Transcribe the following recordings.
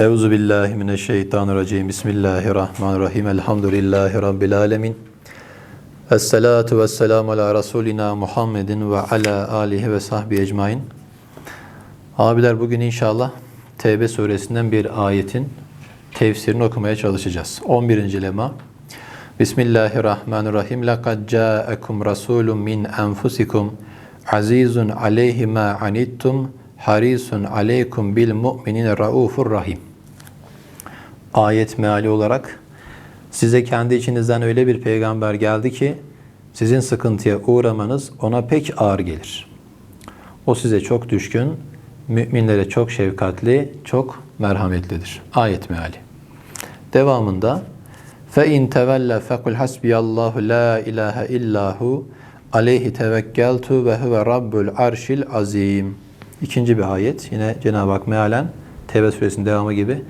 Euzu billahi mineşşeytanirracim. Bismillahirrahmanirrahim. Elhamdülillahi rabbil alamin. Esselatu vesselamu ala rasulina Muhammedin ve ala alihi ve sahbihi ecmaîn. Abiler bugün inşallah Tevbe suresinden bir ayetin tefsirini okumaya çalışacağız. 11. lema. Bismillahirrahmanirrahim. Laqad ca'akum rasulun min enfusikum azizun aleyhi ma anittum harisun aleykum bil mu'minine raufur rahim. Ayet meali olarak size kendi içinizden öyle bir peygamber geldi ki sizin sıkıntıya uğramanız ona pek ağır gelir. O size çok düşkün, müminlere çok şefkatli, çok merhametlidir. Ayet meali. Devamında fe in tevelle fekul hasbiyallahu la ilahe illahu aleyhi tevekkeltu ve huve rabbul arşil azim. İkinci bir ayet. Yine Cenab-ı Hak mealen Tevbe suresinin devamı gibi.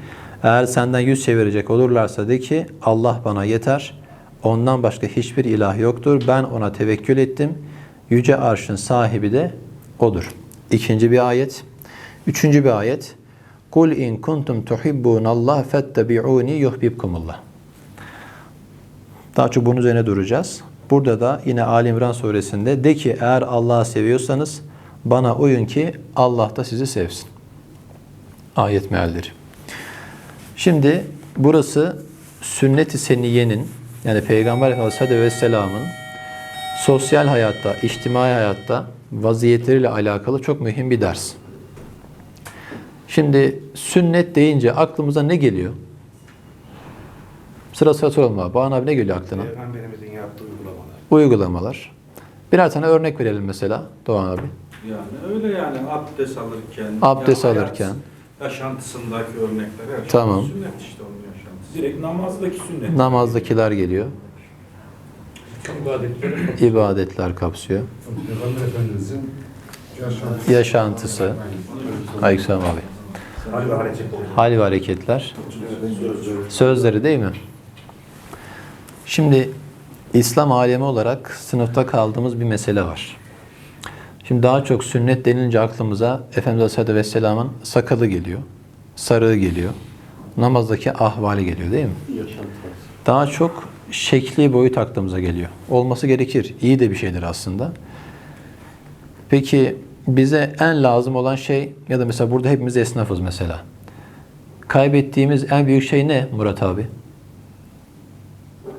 Eğer senden yüz çevirecek olurlarsa de ki Allah bana yeter. Ondan başka hiçbir ilah yoktur. Ben ona tevekkül ettim. Yüce arşın sahibi de odur. İkinci bir ayet. Üçüncü bir ayet. Kul in kuntum tuhibbunallah fettebi'uni yuhibbukumullah. Daha çok bunun üzerine duracağız. Burada da yine Ali İmran suresinde de ki eğer Allah'ı seviyorsanız bana uyun ki Allah da sizi sevsin. Ayet mealleri. Şimdi burası sünnet-i seniyenin yani Peygamber Efendimiz Aleyhisselam'ın sosyal hayatta, içtimai hayatta vaziyetleriyle alakalı çok mühim bir ders. Şimdi sünnet deyince aklımıza ne geliyor? Sıra sıra soralım abi. Bana abi ne geliyor aklına? Peygamberimizin yaptığı uygulamalar. Uygulamalar. Birer tane örnek verelim mesela Doğan abi. Yani öyle yani abdest alırken, Abdest alırken. yaşantısındaki örnekler her şey Tamam. sünnet işte onun yaşantısı. Direkt namazdaki sünnet. Namazdakiler geliyor. İbadetleri ibadetler kapsıyor. Peygamber Efendimizin yaşantısı. Yaşantısı. Aleykümselam abi. Hal ve. Hal ve hareketler. Sözleri değil mi? Şimdi İslam alemi olarak sınıfta kaldığımız bir mesele var. Şimdi daha çok sünnet denilince aklımıza Efendimiz Aleyhisselatü Vesselam'ın sakalı geliyor. Sarığı geliyor. Namazdaki ahvali geliyor değil mi? Daha çok şekli boyut aklımıza geliyor. Olması gerekir. İyi de bir şeydir aslında. Peki bize en lazım olan şey ya da mesela burada hepimiz esnafız mesela. Kaybettiğimiz en büyük şey ne Murat abi?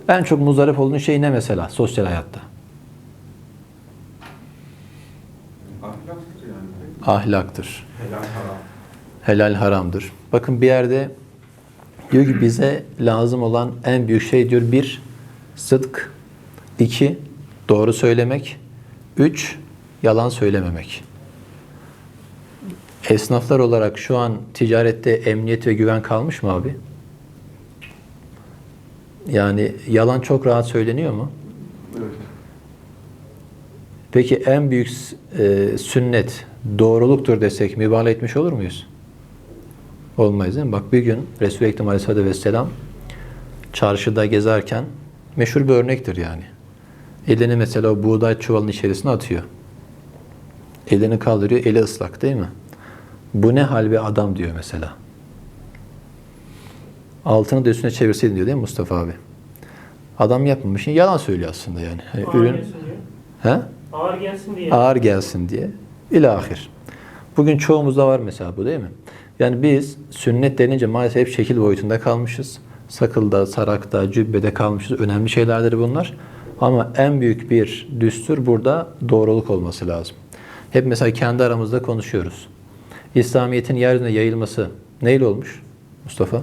En çok muzdarip olduğun şey ne mesela sosyal hayatta? Ahlaktır. Helal haram. Helal haramdır. Bakın bir yerde diyor ki bize lazım olan en büyük şey diyor bir sıdk, iki doğru söylemek, üç yalan söylememek. Esnaflar olarak şu an ticarette emniyet ve güven kalmış mı abi? Yani yalan çok rahat söyleniyor mu? Evet. Peki en büyük e, sünnet doğruluktur desek mübalağa etmiş olur muyuz? Olmayız değil mi? Bak bir gün Resul-i Ekrem Aleyhisselatü Vesselam çarşıda gezerken meşhur bir örnektir yani. Elini mesela o buğday çuvalının içerisine atıyor. Elini kaldırıyor, eli ıslak değil mi? Bu ne hal bir adam diyor mesela. Altını da üstüne çevirseydin diyor değil mi Mustafa abi? Adam yapmamış. Yalan söylüyor aslında yani. Hani ürün. He? Ağır gelsin diye. ağır gelsin diye. İlahir. Bugün çoğumuzda var mesela bu değil mi? Yani biz sünnet denince maalesef hep şekil boyutunda kalmışız. Sakılda, sarakta, cübbede kalmışız. Önemli şeylerdir bunlar. Ama en büyük bir düstur burada doğruluk olması lazım. Hep mesela kendi aramızda konuşuyoruz. İslamiyet'in yeryüzüne yayılması neyle olmuş Mustafa?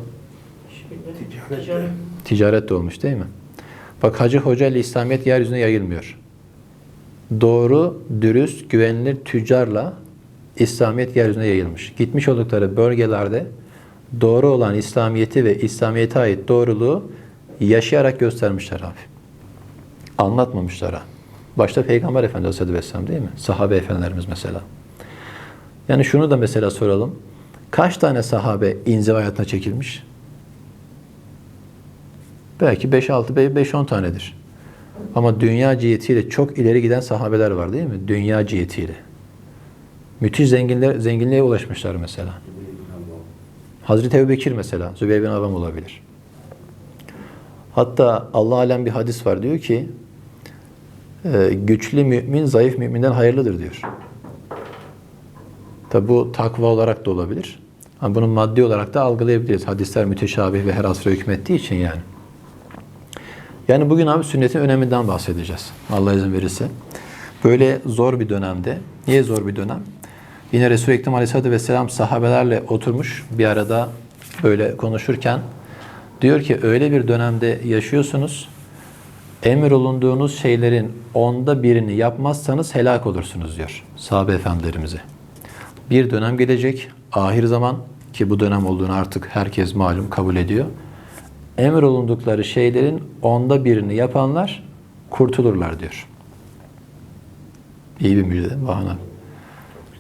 Ticaret. Ticaret. De olmuş değil mi? Bak Hacı Hoca ile İslamiyet yeryüzüne yayılmıyor. Doğru, dürüst, güvenilir tüccarla İslamiyet yeryüzüne yayılmış. Gitmiş oldukları bölgelerde doğru olan İslamiyeti ve İslamiyete ait doğruluğu yaşayarak göstermişler abi. Anlatmamışlar. Başta Peygamber Efendimiz Aleyhisselatü Vesselam değil mi? Sahabe efendilerimiz mesela. Yani şunu da mesela soralım. Kaç tane sahabe inziva hayatına çekilmiş? Belki 5-6, 5-10 tanedir. Ama dünya cihetiyle çok ileri giden sahabeler var değil mi? Dünya cihetiyle. Müthiş zenginler, zenginliğe ulaşmışlar mesela. Hazreti Ebu Bekir mesela, Zübeyir bin Avam olabilir. Hatta Allah alem bir hadis var diyor ki e, güçlü mümin zayıf müminden hayırlıdır diyor. Tabi bu takva olarak da olabilir. Ama bunu maddi olarak da algılayabiliriz. Hadisler müteşabih ve her asra hükmettiği için yani. Yani bugün abi sünnetin öneminden bahsedeceğiz. Allah izin verirse. Böyle zor bir dönemde. Niye zor bir dönem? Yine Resul-i Ekrem Aleyhisselatü Vesselam sahabelerle oturmuş bir arada böyle konuşurken diyor ki öyle bir dönemde yaşıyorsunuz. Emir olunduğunuz şeylerin onda birini yapmazsanız helak olursunuz diyor sahabe efendilerimize. Bir dönem gelecek, ahir zaman ki bu dönem olduğunu artık herkes malum kabul ediyor. Emir olundukları şeylerin onda birini yapanlar kurtulurlar diyor. İyi bir müjde bahane.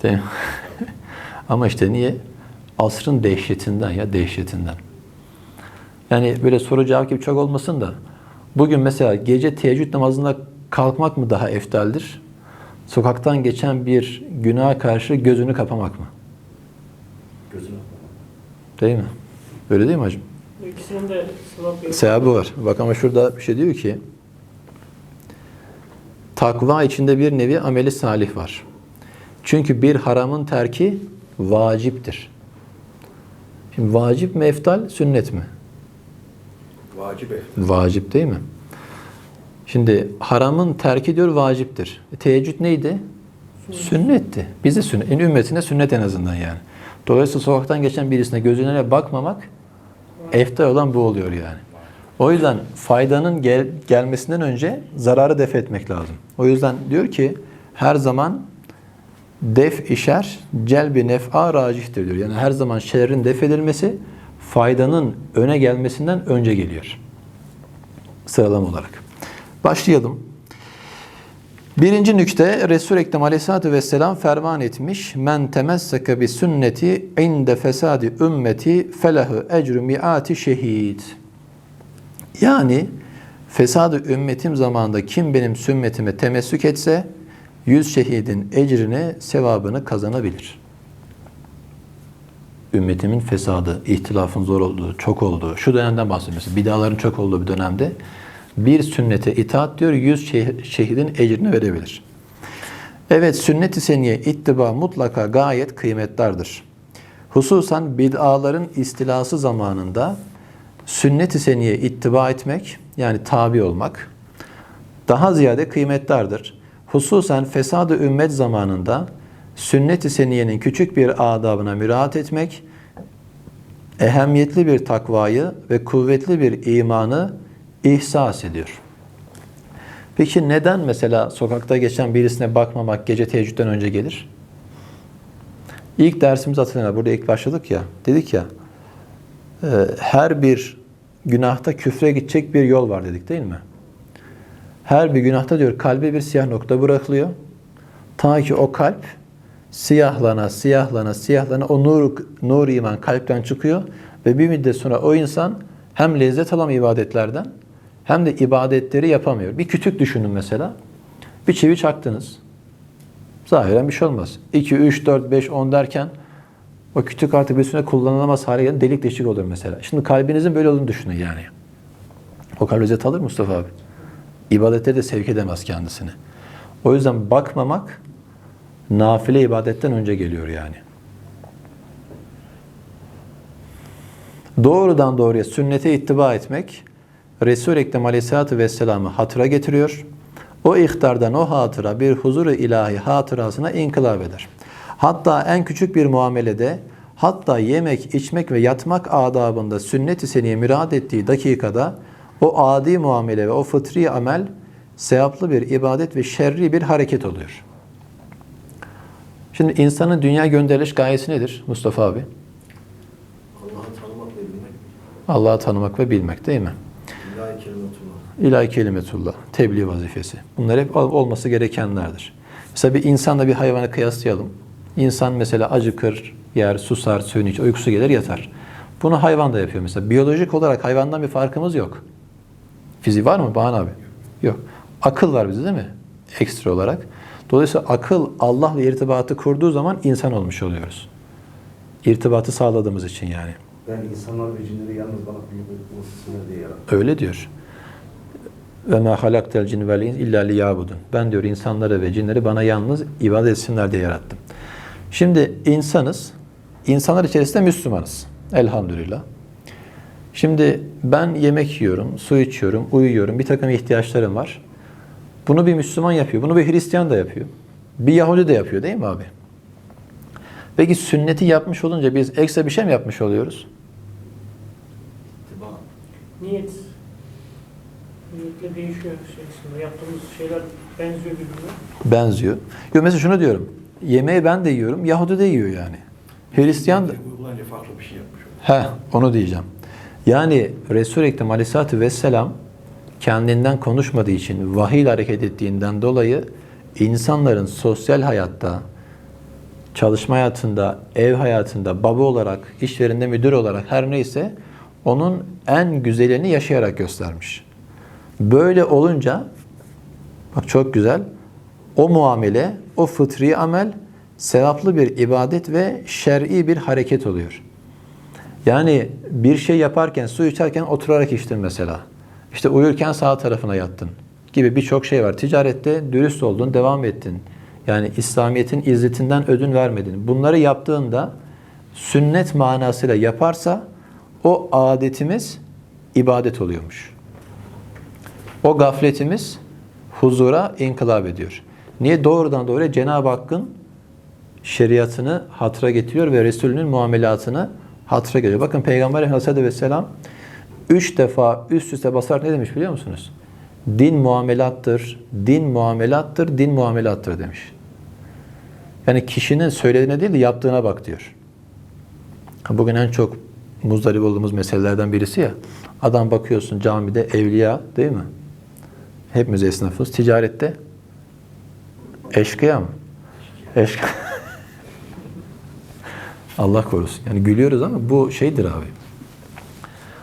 Değil mi? Ama işte niye? Asrın dehşetinden ya dehşetinden. Yani böyle soru cevap gibi çok olmasın da bugün mesela gece teheccüd namazında kalkmak mı daha eftaldir? Sokaktan geçen bir günaha karşı gözünü kapamak mı? Gözüne. Değil mi? Öyle değil mi hacım? İkisinin de sevap yok. Sevabı var. Bak ama şurada bir şey diyor ki takva içinde bir nevi ameli salih var. Çünkü bir haramın terki vaciptir. Şimdi vacip mi eftal, sünnet mi? Vacip ev. Vacip değil mi? Şimdi haramın terki diyor vaciptir. E, teheccüd neydi? Sünnetti. Bize sünnet. Ümmetine sünnet en azından yani. Dolayısıyla sokaktan geçen birisine gözüne bakmamak eftal olan bu oluyor yani. O yüzden faydanın gel- gelmesinden önce zararı def etmek lazım. O yüzden diyor ki her zaman def işer celbi nef'a racihtir diyor. Yani her zaman şerrin def edilmesi faydanın öne gelmesinden önce geliyor. Sıralama olarak. Başlayalım. Birinci nükte Resul-i Ekrem Aleyhisselatü Vesselam ferman etmiş. Men temesseke bi sünneti inde fesadi ümmeti felahu ecru mi'ati şehid. Yani fesadı ümmetim zamanında kim benim sünnetime temessük etse yüz şehidin ecrini, sevabını kazanabilir. Ümmetimin fesadı, ihtilafın zor olduğu, çok olduğu, şu dönemden bahsediyoruz. Bidaların çok olduğu bir dönemde bir sünnete itaat diyor, yüz şeh- şehidin ecrini verebilir. Evet, sünnet-i seniye ittiba mutlaka gayet kıymetlidir. Hususan bid'aların istilası zamanında sünnet-i seniye ittiba etmek, yani tabi olmak, daha ziyade kıymetlidir. Hususen fesad-ı ümmet zamanında sünnet-i seniyenin küçük bir adabına müraat etmek, ehemmiyetli bir takvayı ve kuvvetli bir imanı ihsas ediyor. Peki neden mesela sokakta geçen birisine bakmamak gece teheccüden önce gelir? İlk dersimizi hatırlayın. Burada ilk başladık ya. Dedik ya e, her bir günahta küfre gidecek bir yol var dedik değil mi? Her bir günahta diyor kalbe bir siyah nokta bırakılıyor. Ta ki o kalp siyahlana, siyahlana, siyahlana o nur, nur iman kalpten çıkıyor ve bir müddet sonra o insan hem lezzet alamıyor ibadetlerden hem de ibadetleri yapamıyor. Bir kütük düşünün mesela. Bir çivi çaktınız. Zahiren bir şey olmaz. 2, 3, 4, 5, 10 derken o kütük artık bir süre kullanılamaz hale gelir. Delik deşik olur mesela. Şimdi kalbinizin böyle olduğunu düşünün yani. O kalp lezzet alır Mustafa abi. İbadete de sevk edemez kendisini. O yüzden bakmamak nafile ibadetten önce geliyor yani. Doğrudan doğruya sünnete ittiba etmek Resul-i Ekrem Aleyhisselatü Vesselam'ı hatıra getiriyor. O ihtardan o hatıra bir huzur-u ilahi hatırasına inkılap eder. Hatta en küçük bir muamelede hatta yemek, içmek ve yatmak adabında sünnet-i seniye müraat ettiği dakikada o adi muamele ve o fıtri amel sevaplı bir ibadet ve şerri bir hareket oluyor. Şimdi insanın dünya gönderiliş gayesi nedir Mustafa abi? Allah'ı tanımak ve bilmek. Allah'ı tanımak ve bilmek değil mi? İlahi kelimetullah. Tebliğ vazifesi. Bunlar hep ol- olması gerekenlerdir. Mesela bir insanla bir hayvanı kıyaslayalım. İnsan mesela acıkır, yer, susar, suyunu iç, uykusu gelir, yatar. Bunu hayvan da yapıyor mesela. Biyolojik olarak hayvandan bir farkımız yok. Fiziği var mı Bahan abi? Yok. Akıl var bizde değil mi? Ekstra olarak. Dolayısıyla akıl Allah'la irtibatı kurduğu zaman insan olmuş oluyoruz. İrtibatı sağladığımız için yani. Ben insanlar ve cinleri yalnız bana kulluk olsunlar diye yarattım. Öyle diyor. Ve ma halaktel cin vel ins illa liyabudun. Ben diyor insanları ve cinleri bana yalnız ibadet etsinler diye yarattım. Şimdi insanız. İnsanlar içerisinde Müslümanız. Elhamdülillah. Şimdi ben yemek yiyorum, su içiyorum, uyuyorum, bir takım ihtiyaçlarım var. Bunu bir Müslüman yapıyor, bunu bir Hristiyan da yapıyor. Bir Yahudi de yapıyor değil mi abi? Peki sünneti yapmış olunca biz ekstra bir şey mi yapmış oluyoruz? Niyet. Niyetle değişiyor içerisinde. Yaptığımız şeyler benziyor birbirine. Benziyor. Yo mesela şunu diyorum. Yemeği ben de yiyorum, Yahudi de yiyor yani. Hristiyan da... Uygulayınca farklı bir şey yapmış. He, onu diyeceğim. Yani Resul-i Ekrem Aleyhisselatü Vesselam kendinden konuşmadığı için, vahiy ile hareket ettiğinden dolayı insanların sosyal hayatta, çalışma hayatında, ev hayatında, baba olarak, iş yerinde müdür olarak her neyse onun en güzelini yaşayarak göstermiş. Böyle olunca bak çok güzel o muamele, o fıtri amel sevaplı bir ibadet ve şer'i bir hareket oluyor. Yani bir şey yaparken, su içerken oturarak içtin mesela. İşte uyurken sağ tarafına yattın gibi birçok şey var. Ticarette dürüst oldun, devam ettin. Yani İslamiyet'in izzetinden ödün vermedin. Bunları yaptığında sünnet manasıyla yaparsa o adetimiz ibadet oluyormuş. O gafletimiz huzura inkılap ediyor. Niye? Doğrudan doğruya Cenab-ı Hakk'ın şeriatını hatıra getiriyor ve Resulünün muamelatını hatıra getiriyor. Bakın Peygamber Aleyhisselatü Vesselam üç defa üst üste basarak ne demiş biliyor musunuz? Din muamelattır, din muamelattır, din muamelattır demiş. Yani kişinin söylediğine değil de yaptığına bak diyor. Bugün en çok muzdarip olduğumuz meselelerden birisi ya. Adam bakıyorsun camide evliya değil mi? Hepimiz esnafız. Ticarette eşkıya mı? Eşkıya. Allah korusun. Yani gülüyoruz ama bu şeydir abi.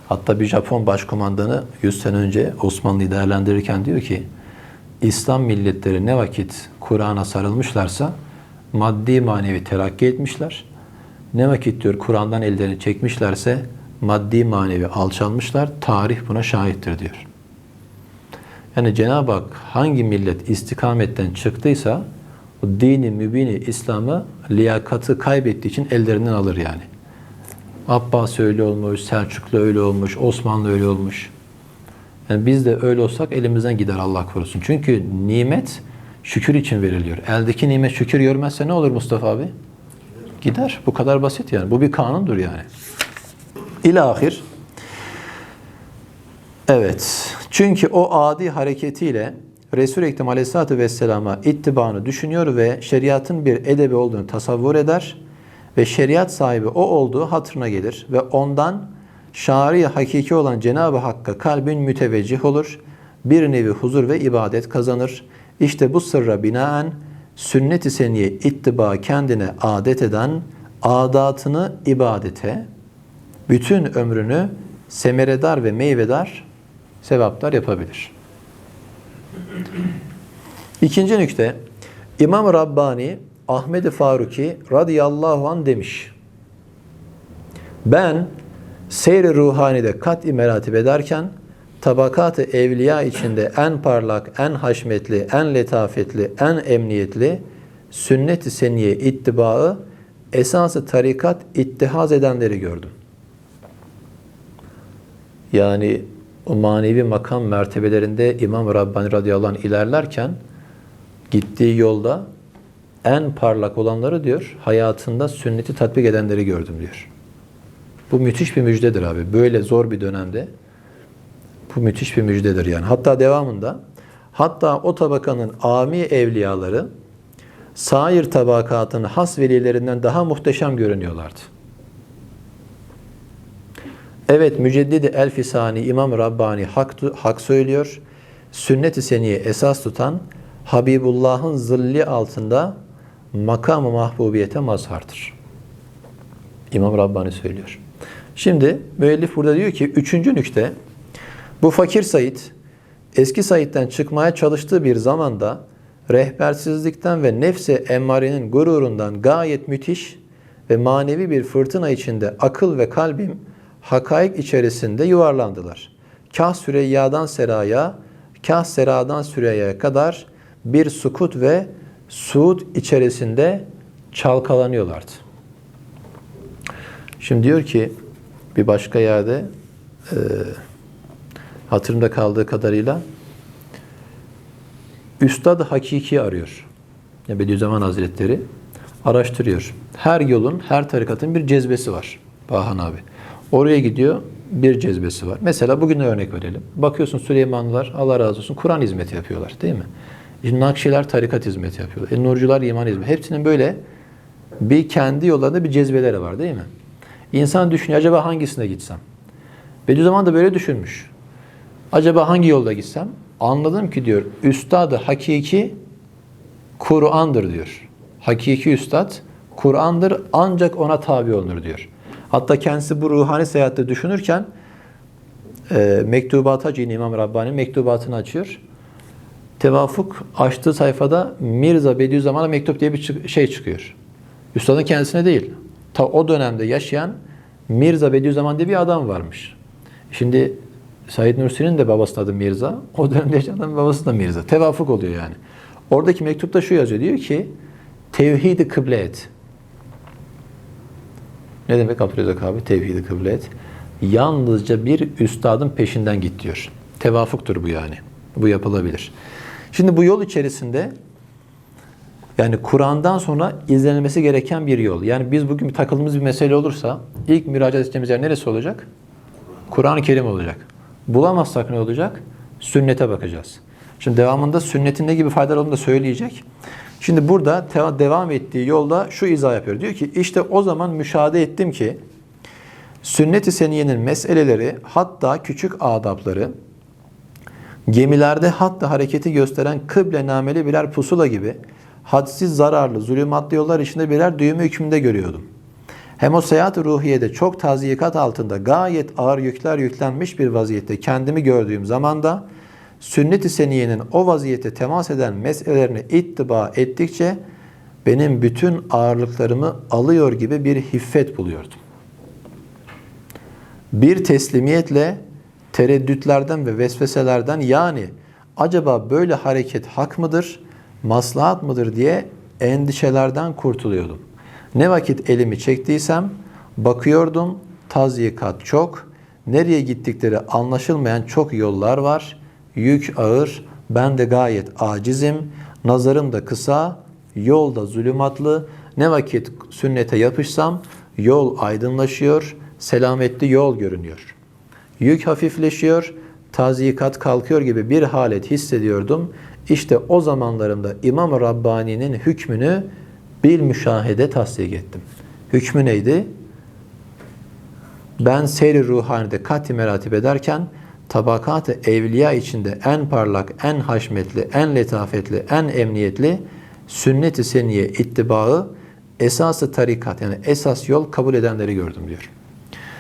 Hatta bir Japon başkomandanı 100 sene önce Osmanlı'yı değerlendirirken diyor ki İslam milletleri ne vakit Kur'an'a sarılmışlarsa maddi manevi terakki etmişler. Ne vakit diyor Kur'an'dan ellerini çekmişlerse maddi manevi alçalmışlar. Tarih buna şahittir diyor. Yani Cenab-ı Hak hangi millet istikametten çıktıysa o dini mübini İslam'ı liyakatı kaybettiği için ellerinden alır yani. Abbas öyle olmuş, Selçuklu öyle olmuş, Osmanlı öyle olmuş. Yani biz de öyle olsak elimizden gider Allah korusun. Çünkü nimet şükür için veriliyor. Eldeki nimet şükür görmezse ne olur Mustafa abi? Gider. Bu kadar basit yani. Bu bir kanundur yani. İlahir. Evet. Çünkü o adi hareketiyle Resul-i Ekrem Aleyhisselatü Vesselam'a ittibanı düşünüyor ve şeriatın bir edebi olduğunu tasavvur eder ve şeriat sahibi o olduğu hatırına gelir ve ondan şari hakiki olan Cenab-ı Hakk'a kalbin müteveccih olur. Bir nevi huzur ve ibadet kazanır. İşte bu sırra binaen sünnet-i seniye ittiba kendine adet eden adatını ibadete, bütün ömrünü semeredar ve meyvedar sevaplar yapabilir. İkinci nükte, İmam Rabbani Ahmed Faruki radıyallahu an demiş. Ben seyri ruhanide kat'i meratip ederken tabakat-ı evliya içinde en parlak, en haşmetli, en letafetli, en emniyetli sünnet-i seniye ittibaı esası tarikat ittihaz edenleri gördüm. Yani o manevi makam mertebelerinde İmam Rabbani radıyallahu anh ilerlerken gittiği yolda en parlak olanları diyor hayatında sünneti tatbik edenleri gördüm diyor. Bu müthiş bir müjdedir abi. Böyle zor bir dönemde bu müthiş bir müjdedir yani. Hatta devamında hatta o tabakanın ami evliyaları sair tabakatın has velilerinden daha muhteşem görünüyorlardı. Evet Müceddidi El-Fisani İmam Rabbani hak, hak söylüyor. Sünnet-i seniye esas tutan Habibullah'ın zilli altında makam-ı mahbubiyete mazhardır. İmam Rabbani söylüyor. Şimdi müellif burada diyor ki üçüncü nükte bu fakir Said eski Said'den çıkmaya çalıştığı bir zamanda rehbersizlikten ve nefse emmarenin gururundan gayet müthiş ve manevi bir fırtına içinde akıl ve kalbim hakaik içerisinde yuvarlandılar. Kah Süreyya'dan Seraya, kah Sera'dan Süreyya'ya kadar bir sukut ve suud içerisinde çalkalanıyorlardı. Şimdi diyor ki bir başka yerde e, hatırımda kaldığı kadarıyla Üstad Hakiki arıyor. Ya Bediüzzaman Hazretleri araştırıyor. Her yolun, her tarikatın bir cezbesi var. Bahan abi. Oraya gidiyor, bir cezbesi var. Mesela bugün örnek verelim. Bakıyorsun Süleymanlılar, Allah razı olsun, Kur'an hizmeti yapıyorlar değil mi? Şimdi Nakşiler tarikat hizmeti yapıyorlar. E, Nurcular iman hizmeti. Hepsinin böyle bir kendi yollarında bir cezbeleri var değil mi? İnsan düşünüyor, acaba hangisine gitsem? Bediüzzaman da böyle düşünmüş. Acaba hangi yolda gitsem? Anladım ki diyor, üstadı hakiki Kur'an'dır diyor. Hakiki üstad Kur'an'dır ancak ona tabi olunur diyor. Hatta kendisi bu ruhani seyahatte düşünürken e, mektubat açıyor İmam Rabbani mektubatını açıyor. Tevafuk açtığı sayfada Mirza Bediüzzaman'a mektup diye bir şey çıkıyor. Üstadın kendisine değil. Ta o dönemde yaşayan Mirza Bediüzzaman diye bir adam varmış. Şimdi Said Nursi'nin de babasının adı Mirza. O dönemde yaşayan adamın babası da Mirza. Tevafuk oluyor yani. Oradaki mektupta şu yazıyor. Diyor ki tevhidi kıble et. Ne demek Abdülrezzak abi? Tevhidi kıble et. Yalnızca bir üstadın peşinden git diyor. Tevafuktur bu yani. Bu yapılabilir. Şimdi bu yol içerisinde yani Kur'an'dan sonra izlenilmesi gereken bir yol. Yani biz bugün takıldığımız bir mesele olursa ilk müracaat edeceğimiz yer neresi olacak? Kur'an-ı Kerim olacak. Bulamazsak ne olacak? Sünnete bakacağız. Şimdi devamında sünnetin ne gibi faydalar olduğunu da söyleyecek. Şimdi burada devam ettiği yolda şu izah yapıyor. Diyor ki işte o zaman müşahede ettim ki sünnet-i seniyenin meseleleri hatta küçük adapları gemilerde hatta hareketi gösteren kıble nameli birer pusula gibi hadsiz zararlı zulümatlı yollar içinde birer düğme hükmünde görüyordum. Hem o seyahat-ı ruhiyede çok taziyekat altında gayet ağır yükler yüklenmiş bir vaziyette kendimi gördüğüm zamanda sünnet-i seniyenin o vaziyete temas eden meselelerini ittiba ettikçe benim bütün ağırlıklarımı alıyor gibi bir hiffet buluyordum. Bir teslimiyetle tereddütlerden ve vesveselerden yani acaba böyle hareket hak mıdır, maslahat mıdır diye endişelerden kurtuluyordum. Ne vakit elimi çektiysem bakıyordum tazyikat çok, nereye gittikleri anlaşılmayan çok yollar var, yük ağır, ben de gayet acizim, nazarım da kısa, yol da zulümatlı, ne vakit sünnete yapışsam yol aydınlaşıyor, selametli yol görünüyor. Yük hafifleşiyor, tazikat kalkıyor gibi bir halet hissediyordum. İşte o zamanlarımda İmam-ı Rabbani'nin hükmünü bil müşahede tasdik ettim. Hükmü neydi? Ben seyri ruhanide kati meratip ederken tabakat-ı evliya içinde en parlak, en haşmetli, en letafetli, en emniyetli sünnet-i seniye ittibaı esası tarikat yani esas yol kabul edenleri gördüm diyor.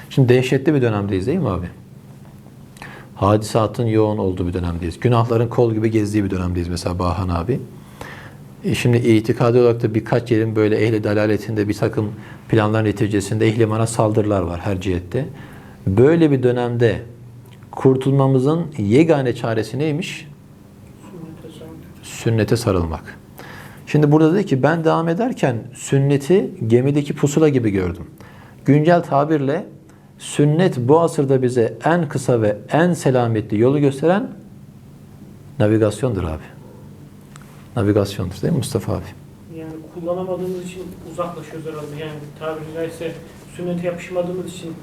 Şimdi dehşetli bir dönemdeyiz değil mi abi? Hadisatın yoğun olduğu bir dönemdeyiz. Günahların kol gibi gezdiği bir dönemdeyiz mesela Bahan abi. E şimdi itikadi olarak da birkaç yerin böyle ehli dalaletinde bir takım planlar neticesinde ehli imana saldırılar var her cihette. Böyle bir dönemde kurtulmamızın yegane çaresi neymiş? Sünnete sarılmak. Şimdi burada dedi ki ben devam ederken sünneti gemideki pusula gibi gördüm. Güncel tabirle sünnet bu asırda bize en kısa ve en selametli yolu gösteren navigasyondur abi. Navigasyondur değil mi Mustafa abi? Yani kullanamadığımız için uzaklaşıyoruz herhalde. Yani tabiri caizse sünnete yapışmadığımız için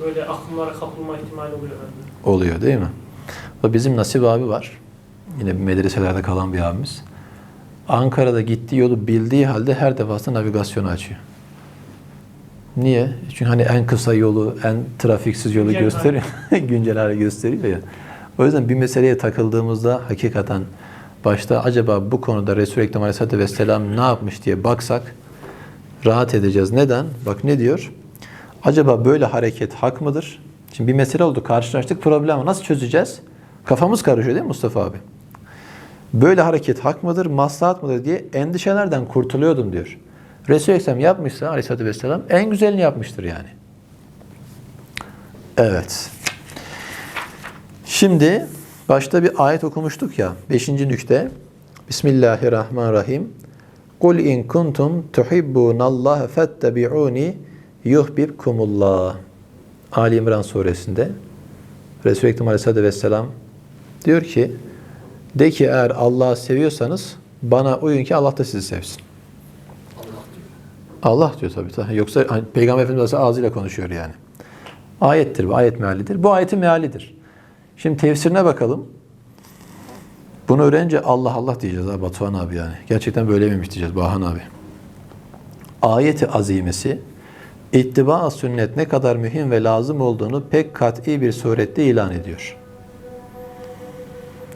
böyle akımlara kapılma ihtimali oluyor herhalde. oluyor değil mi? O bizim Nasip abi var. Yine medreselerde kalan bir abimiz. Ankara'da gittiği yolu bildiği halde her defasında navigasyonu açıyor. Niye? Çünkü hani en kısa yolu, en trafiksiz yolu Güncel gösteriyor. Güncel hale gösteriyor ya. O yüzden bir meseleye takıldığımızda hakikaten başta acaba bu konuda Resul-i Ekrem Aleyhisselatü Vesselam ne yapmış diye baksak rahat edeceğiz. Neden? Bak ne diyor? Acaba böyle hareket hak mıdır? Şimdi bir mesele oldu, karşılaştık, problemi nasıl çözeceğiz? Kafamız karışıyor değil mi Mustafa abi? Böyle hareket hak mıdır, maslahat mıdır diye endişelerden kurtuluyordum diyor. Resul-i Ekrem yapmışsa aleyhissalatü vesselam en güzelini yapmıştır yani. Evet. Şimdi başta bir ayet okumuştuk ya. Beşinci nükte. Bismillahirrahmanirrahim. Kul in kuntum tuhibbunallaha fettabi'uni yuhbibkumullah. Ali İmran suresinde Resul-i Ekrem Aleyhisselatü Vesselam diyor ki de ki eğer Allah'ı seviyorsanız bana uyun ki Allah da sizi sevsin. Allah diyor tabii. tabii. Yoksa hani Peygamber Efendimiz ağzıyla konuşuyor yani. Ayettir bu, ayet mealidir. Bu ayetin mealidir. Şimdi tefsirine bakalım. Bunu öğrenince Allah Allah diyeceğiz ha Batuhan abi yani. Gerçekten böyle miymiş diyeceğiz Bahan abi. Ayeti azimesi ittiba sünnet ne kadar mühim ve lazım olduğunu pek kat'i bir surette ilan ediyor.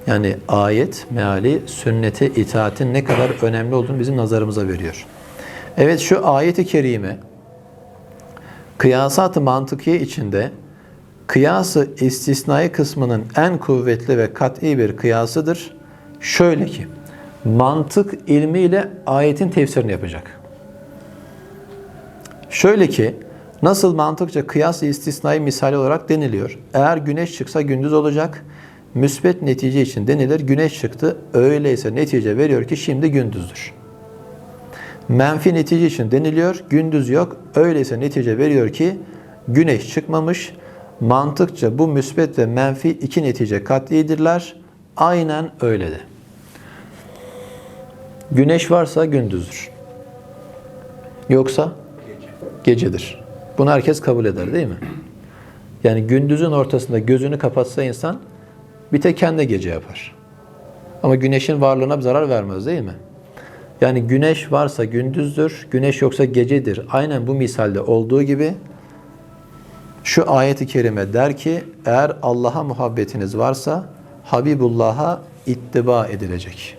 Yani ayet, meali, sünnete itaatin ne kadar önemli olduğunu bizim nazarımıza veriyor. Evet şu ayeti kerime kıyasat-ı mantıkiye içinde kıyası istisnai kısmının en kuvvetli ve kat'i bir kıyasıdır. Şöyle ki mantık ilmiyle ayetin tefsirini yapacak. Şöyle ki nasıl mantıkça kıyas istisnai misali olarak deniliyor. Eğer güneş çıksa gündüz olacak. Müsbet netice için denilir. Güneş çıktı. Öyleyse netice veriyor ki şimdi gündüzdür. Menfi netice için deniliyor. Gündüz yok. Öyleyse netice veriyor ki güneş çıkmamış. Mantıkça bu müsbet ve menfi iki netice katlidirler. Aynen öyle de. Güneş varsa gündüzdür. Yoksa gecedir. Bunu herkes kabul eder değil mi? Yani gündüzün ortasında gözünü kapatsa insan bir tek kendi gece yapar. Ama güneşin varlığına bir zarar vermez değil mi? Yani güneş varsa gündüzdür, güneş yoksa gecedir. Aynen bu misalde olduğu gibi şu ayeti kerime der ki eğer Allah'a muhabbetiniz varsa Habibullah'a ittiba edilecek.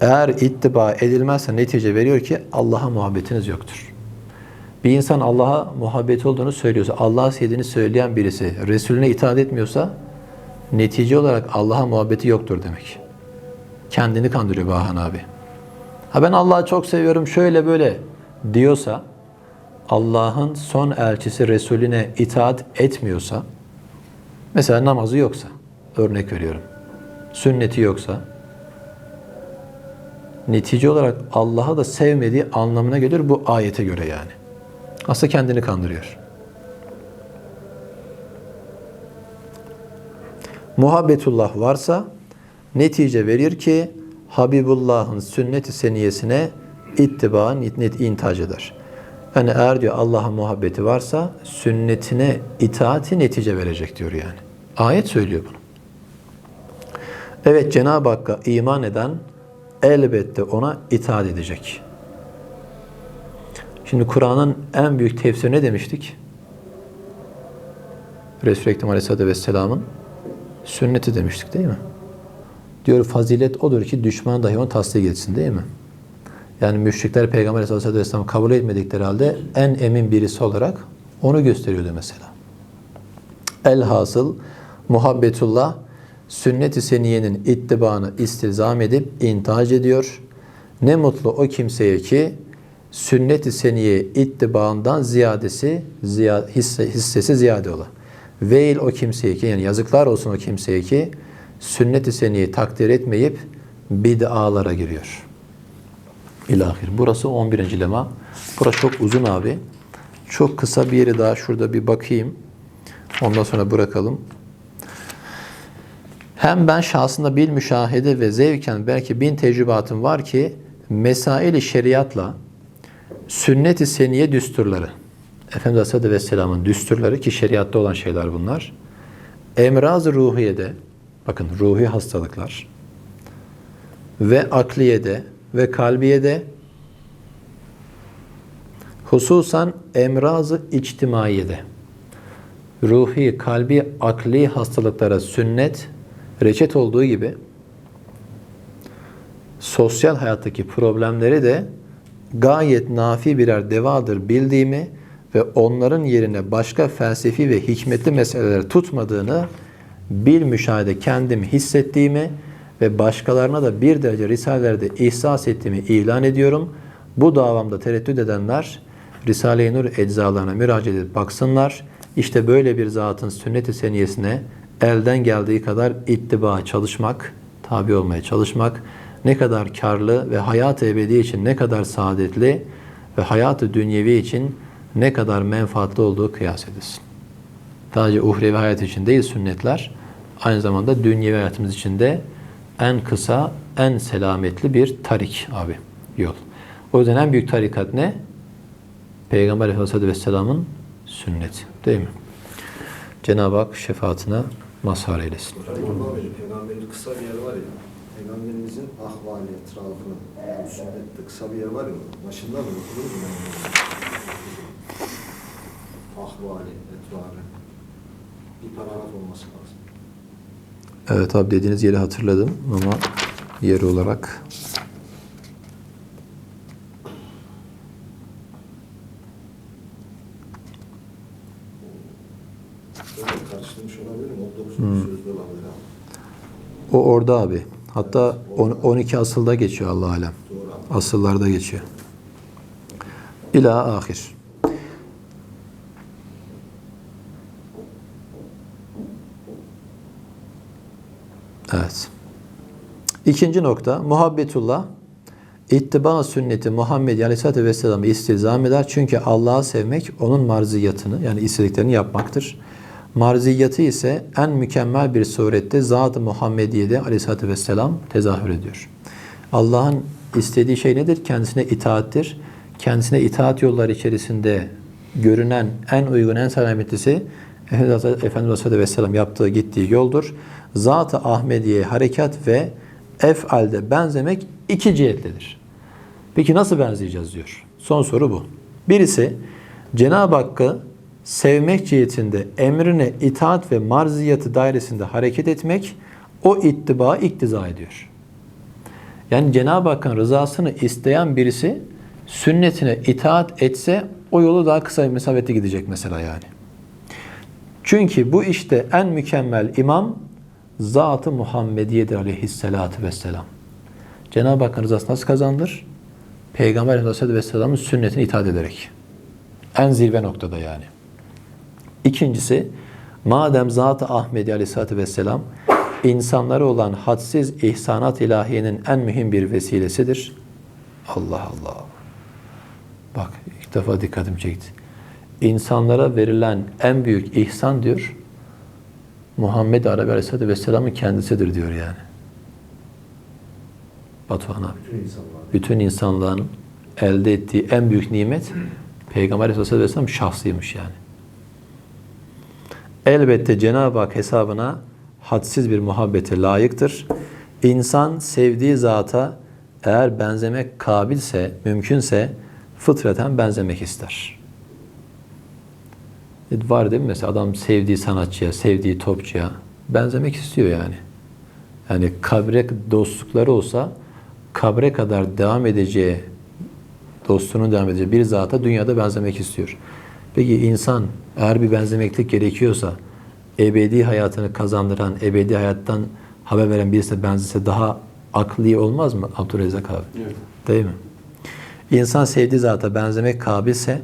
Eğer ittiba edilmezse netice veriyor ki Allah'a muhabbetiniz yoktur. Bir insan Allah'a muhabbeti olduğunu söylüyorsa, Allah'ı sevdiğini söyleyen birisi Resulüne itaat etmiyorsa netice olarak Allah'a muhabbeti yoktur demek. Kendini kandırıyor Bahan abi. Ha ben Allah'ı çok seviyorum şöyle böyle diyorsa Allah'ın son elçisi Resulüne itaat etmiyorsa mesela namazı yoksa örnek veriyorum. Sünneti yoksa netice olarak Allah'ı da sevmediği anlamına gelir bu ayete göre yani. Aslında kendini kandırıyor. Muhabbetullah varsa netice verir ki Habibullah'ın sünnet-i seniyesine ittiba net intac eder. Yani eğer diyor Allah'a muhabbeti varsa sünnetine itaati netice verecek diyor yani. Ayet söylüyor bunu. Evet Cenab-ı Hakk'a iman eden elbette ona itaat edecek. Şimdi Kur'an'ın en büyük tefsiri ne demiştik? Resul-i Ekrem Aleyhisselatü Vesselam'ın sünneti demiştik değil mi? Diyor fazilet odur ki düşman dahi onu tasdik etsin değil mi? Yani müşrikler Peygamber Aleyhisselatü Vesselam'ı kabul etmedikleri halde en emin birisi olarak onu gösteriyordu mesela. Elhasıl muhabbetullah sünnet-i seniyenin ittibanı istilzam edip intac ediyor. Ne mutlu o kimseye ki sünnet-i seniye ittibaından ziyadesi, ziyade, hisse, hissesi ziyade ola. Veil o kimseye ki yani yazıklar olsun o kimseye ki sünnet-i seniyeyi takdir etmeyip bid'alara giriyor. İlahir. Burası 11. lema. Burası çok uzun abi. Çok kısa bir yeri daha şurada bir bakayım. Ondan sonra bırakalım. Hem ben şahsında bil müşahede ve zevken belki bin tecrübatım var ki mesaili şeriatla sünnet-i seniye düsturları. Efendimiz Aleyhisselatü Vesselam'ın düsturları ki şeriatta olan şeyler bunlar. Emraz-ı ruhiyede bakın ruhi hastalıklar. Ve akliyede ve kalbiyede. Hususan emraz-ı içtimaiyede. Ruhi, kalbi, akli hastalıklara sünnet reçet olduğu gibi sosyal hayattaki problemleri de gayet nafi birer devadır bildiğimi ve onların yerine başka felsefi ve hikmetli meseleler tutmadığını bil müşahede kendim hissettiğimi ve başkalarına da bir derece risalelerde ihsas ettiğimi ilan ediyorum. Bu davamda tereddüt edenler Risale-i Nur eczalarına müracaat edip baksınlar. İşte böyle bir zatın sünnet-i seniyesine elden geldiği kadar ittiba çalışmak, tabi olmaya çalışmak ne kadar karlı ve hayat-ı ebedi için ne kadar saadetli ve hayat-ı dünyevi için ne kadar menfaatli olduğu kıyas edilsin. Sadece uhrevi hayat için değil sünnetler, aynı zamanda dünyevi hayatımız için de en kısa, en selametli bir tarik abi, yol. O yüzden en büyük tarikat ne? Peygamber Aleyhisselatü Vesselam'ın sünneti. Değil mi? Cenab-ı Hak şefaatine mazhar eylesin. Peygamber, peygamberin kısa bir yer var ya. Peygamberimizin ahvali, etrafı, yani sünnette kısa bir yer var ya. Başında mı? Okunur mu? Ahvali, etrafı. Bir paragraf olması lazım. Evet abi dediğiniz yeri hatırladım ama yer olarak Böyle karıştırmış olabilir mi? O 90 Hmm. olabilir o orada abi. Hatta on- 12 asılda geçiyor Allah alem. Asıllarda geçiyor. İla ahir. Evet. İkinci nokta muhabbetullah ittiba sünneti Muhammed Aleyhisselatü Vesselam'ı istilzam eder. Çünkü Allah'ı sevmek onun marziyatını yani istediklerini yapmaktır. Marziyatı ise en mükemmel bir surette Zat-ı Muhammediye'de Aleyhisselatü Vesselam tezahür ediyor. Allah'ın istediği şey nedir? Kendisine itaattir. Kendisine itaat yolları içerisinde görünen en uygun, en selametlisi Efendimiz Aleyhisselatü Vesselam yaptığı, gittiği yoldur. Zat-ı Ahmediye harekat ve efalde benzemek iki cihetlidir. Peki nasıl benzeyeceğiz diyor. Son soru bu. Birisi Cenab-ı Hakk'ı sevmek cihetinde emrine itaat ve marziyatı dairesinde hareket etmek o ittiba iktiza ediyor. Yani Cenab-ı Hakk'ın rızasını isteyen birisi sünnetine itaat etse o yolu daha kısa bir mesafete gidecek mesela yani. Çünkü bu işte en mükemmel imam Zat-ı Muhammediye'dir aleyhissalatu vesselam. Cenab-ı Hakk'ın rızası nasıl kazanılır? Peygamber Aleyhisselatü Vesselam'ın sünnetine itaat ederek. En zirve noktada yani. İkincisi, madem Zat-ı Ahmedi Aleyhisselatü Vesselam insanlara olan hadsiz ihsanat ilahiyenin en mühim bir vesilesidir. Allah Allah. Bak ilk defa dikkatimi çekti. İnsanlara verilen en büyük ihsan diyor, Muhammed Arabi Aleyhisselatü Vesselam'ın kendisidir diyor yani. Batuhan abi. Bütün insanlar. Bütün elde ettiği en büyük nimet Peygamber Aleyhisselatü Vesselam şahsıymış yani. Elbette Cenab-ı Hak hesabına hadsiz bir muhabbete layıktır. İnsan sevdiği zata eğer benzemek kabilse, mümkünse fıtraten benzemek ister. E, Var değil mi mesela adam sevdiği sanatçıya, sevdiği topçuya benzemek istiyor yani. Yani kabre dostlukları olsa kabre kadar devam edeceği, dostluğunun devam edeceği bir zata dünyada benzemek istiyor. Peki insan eğer bir benzemeklik gerekiyorsa ebedi hayatını kazandıran, ebedi hayattan haber veren birisi benzese daha akli olmaz mı Abdurrezzak abi? Evet. Değil mi? İnsan sevdiği zata benzemek kabilse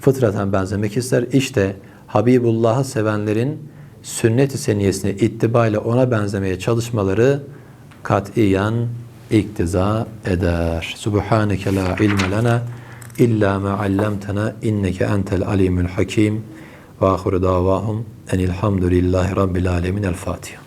fıtraten benzemek ister. İşte Habibullah'ı sevenlerin sünnet-i seniyesine ittibayla ona benzemeye çalışmaları katiyen iktiza eder. Subhaneke la ilme lena illa ma allamtena inneke entel alimul hakim ve ahiru davahum enilhamdülillahi rabbil alemin el Fatiha.